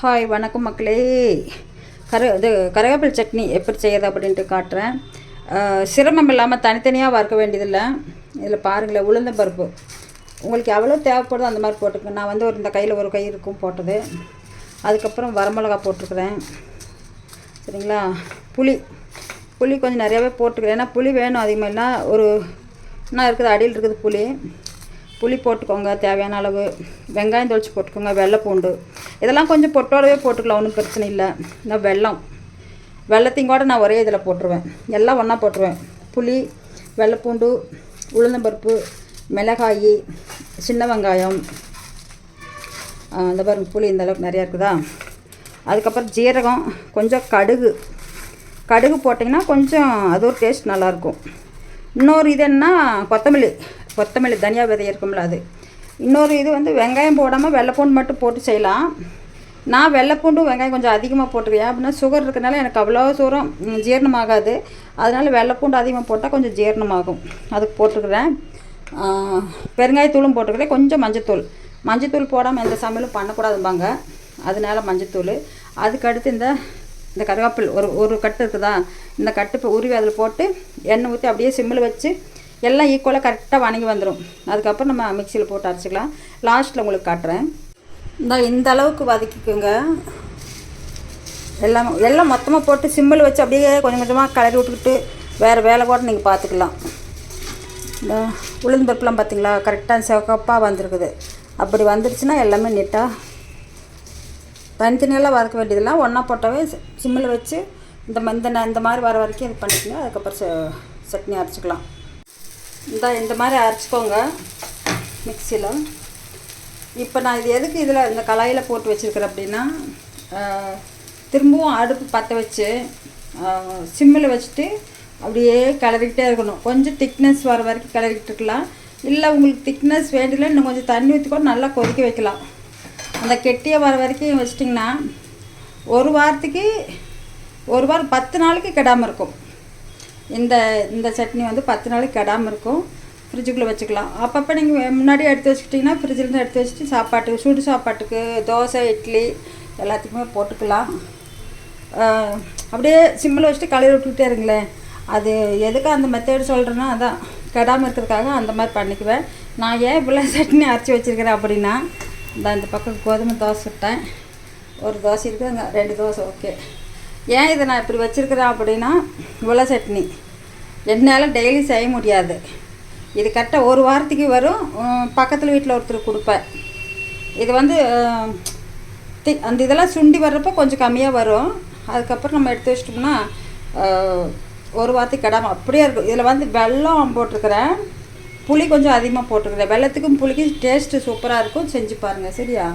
Hi வணக்கம் மக்களே. கரு இது கருவேப்பிலை சட்னி எப்படி செய்யறது அப்படின்ட்டு காட்டுறேன். சிரமம் இல்லாமல் தனித்தனியாக வறுக்க வேண்டியதில்லை. இதில் பாருங்களேன் உளுந்த பருப்பு. உங்களுக்கு எவ்வளோ தேவைப்படுதோ அந்த மாதிரி போட்டுக்கங்க. நான் வந்து ஒரு இந்த கையில் ஒரு கை இருக்கும் போட்டது. அதுக்கப்புறம் வரமிளகா போட்டிருக்கிறேன் சரிங்களா? புளி புளி கொஞ்சம் நிறையாவே போட்டுக்கிறேன். ஏன்னா புளி வேணும் அதிகமாக இல்லைனா ஒரு என்ன இருக்குது அடியில் இருக்குது புளி. புளி போட்டுக்கோங்க தேவையான அளவு. வெங்காயம் தொளிச்சு போட்டுக்கோங்க வெள்ளை பூண்டு இதெல்லாம் கொஞ்சம் பொட்டோடவே போட்டுக்கலாம் ஒன்றும் பிரச்சனை இல்லை. இந்த வெல்லம். வெள்ளத்தையும் கூட நான் ஒரே இதில் போட்டுருவேன். எல்லாம் ஒன்றா போட்டுருவேன். புளி வெள்ளைப்பூண்டு உளுந்தம்பருப்பு மிளகாய் சின்ன வெங்காயம். இந்த பாருங்க புளி இந்த அளவுக்கு நிறையா இருக்குதா? அதுக்கப்புறம் ஜீரகம் கொஞ்சம் கடுகு. கடுகு போட்டிங்கன்னா கொஞ்சம் அது ஒரு டேஸ்ட் நல்லாயிருக்கும் இன்னொரு இது என்ன கொத்தமல்லி. கொத்தமல்லி தனியா விதை இருக்கும்ல அது. இன்னொரு இது வந்து வெங்காயம் போடாமல் வெள்ளைப்பூண்டு மட்டும் போட்டு செய்யலாம். நான் வெள்ளைப்பூண்டும் வெங்காயம் கொஞ்சம் அதிகமாக போட்டுருக்கேன் அப்படின்னா சுகர் இருக்கிறதுனால எனக்கு அவ்வளோ தூரம் ஜீரணமாகாது. அதனால் வெள்ளைப்பூண்டு அதிகமாக போட்டால் கொஞ்சம் ஜீரணமாகும். அதுக்கு போட்டுக்கிறேன். பெருங்காயத்தூளும் போட்டுக்கிறேன். கொஞ்சம் மஞ்சத்தூள். மஞ்சத்தூள் போடாமல் எந்த சமையலும் பண்ணக்கூடாதும்பாங்க. அதனால மஞ்சத்தூள். அதுக்கு அடுத்து இந்த இந்த கருவேப்பில். ஒரு ஒரு கட்டு இருக்குதா? இந்த கட்டு இப்போ உருவி அதில் போட்டு எண்ணெய் ஊற்றி அப்படியே சிம்மில் வச்சு எல்லாம் ஈக்குவலாக கரெக்டாக வணங்கி வந்துடும் அதுக்கப்புறம் நம்ம மிக்சியில் போட்டு அரைச்சிக்கலாம். லாஸ்ட்டில் உங்களுக்கு காட்டுறேன். இந்த இந்த அளவுக்கு வதக்கிக்கோங்க. எல்லாம் எல்லாம் மொத்தமாக போட்டு சிம்மில் வச்சு அப்படியே கொஞ்சம் கொஞ்சமாக கலரி விட்டுக்கிட்டு வேறு வேலை கூட நீங்கள் பார்த்துக்கலாம். இந்த உளுந்து பருப்புலாம் பார்த்தீங்களா? கரெக்டாக சிவக்கப்பாக வந்திருக்குது. அப்படி வந்துருச்சுன்னா எல்லாமே நீட்டாக தனித்தனியெல்லாம் வதக்க வேண்டியதெல்லாம் ஒன்றா போட்டாவே சிம்மில் வச்சு இந்த ம- இந்த ந- இந்த மாதிரி வர வரைக்கும் இது பண்ணிக்கோங்க அதுக்கப்புறம் ச- சட்னி அரைச்சிக்கலாம். இந்த இந்த மாதிரி அரைச்சிக்கோங்க மிக்சியில். இப்போ நான் இது எதுக்கு இதில் இந்த கலாயில் போட்டு வச்சுருக்கிறேன் அப்படின்னா திரும்பவும் அடுப்பு பற்ற வச்சு சிம்மில் வச்சுட்டு அப்படியே கிளறிக்கிட்டே இருக்கணும். கொஞ்சம் திக்னஸ் வர வரைக்கும் கிளறிக்கிட்டு இருக்கலாம். இல்லை உங்களுக்கு திக்னஸ் வேண்டியல இன்னும் கொஞ்சம் தண்ணி ஊற்றி நல்லா கொதிக்க வைக்கலாம். அந்த கெட்டியை வர வரைக்கும் வச்சிட்டிங்கன்னா ஒரு வாரத்துக்கு ஒரு வாரம் பத்து நாளைக்கு கெடாமல் இருக்கும். இந்த இந்த சட்னி வந்து பத்து நாளைக்கு கெடாமல் இருக்கும். ஃப்ரிட்ஜுக்குள்ளே வச்சுக்கலாம். அப்பப்போ நீங்கள் முன்னாடி எடுத்து வச்சுக்கிட்டிங்கன்னா ஃப்ரிட்ஜிலேருந்து எடுத்து வச்சுட்டு சாப்பாட்டுக்கு சூடு சாப்பாட்டுக்கு தோசை இட்லி எல்லாத்துக்குமே போட்டுக்கலாம். அப்படியே சிம்மில் வச்சுட்டு கலரி விட்டுக்கிட்டே இருங்களேன். அது எதுக்கு அந்த மெத்தேடு சொல்கிறேன்னா அதான் கெடாமல் இருக்கிறதுக்காக அந்த மாதிரி பண்ணிக்குவேன். நான் ஏன் இவ்வளோ சட்னி அரைச்சி வச்சுருக்கிறேன் அப்படின்னா இந்த இந்த பக்கம் கோதுமை தோசை விட்டேன் ஒரு தோசை இருக்குது அங்கே ரெண்டு தோசை ஓகே. ஏன் இதை நான் இப்படி வச்சுருக்கிறேன் அப்படின்னா உல சட்னி. என்னால் டெய்லி செய்ய முடியாது. இது கரெக்டாக ஒரு வாரத்துக்கு வரும் பக்கத்தில் வீட்டில் ஒருத்தர் கொடுப்பேன் இது வந்து தி- அந்த இதெல்லாம் சுண்டி வர்றப்போ கொஞ்சம் கம்மியாக வரும். அதுக்கப்புறம் நம்ம எடுத்து வச்சிட்டோம்னா ஒரு வாரத்துக்கு கிடாம அப்படியே இருக்கும். இதில் வந்து வெல்லம் போட்டிருக்கிறேன். புளி கொஞ்சம் அதிகமாக போட்டிருக்கிறேன். வெள்ளத்துக்கும் புளிக்கும் டேஸ்ட்டு சூப்பராக இருக்கும். செஞ்சு பாருங்கள் சரியா?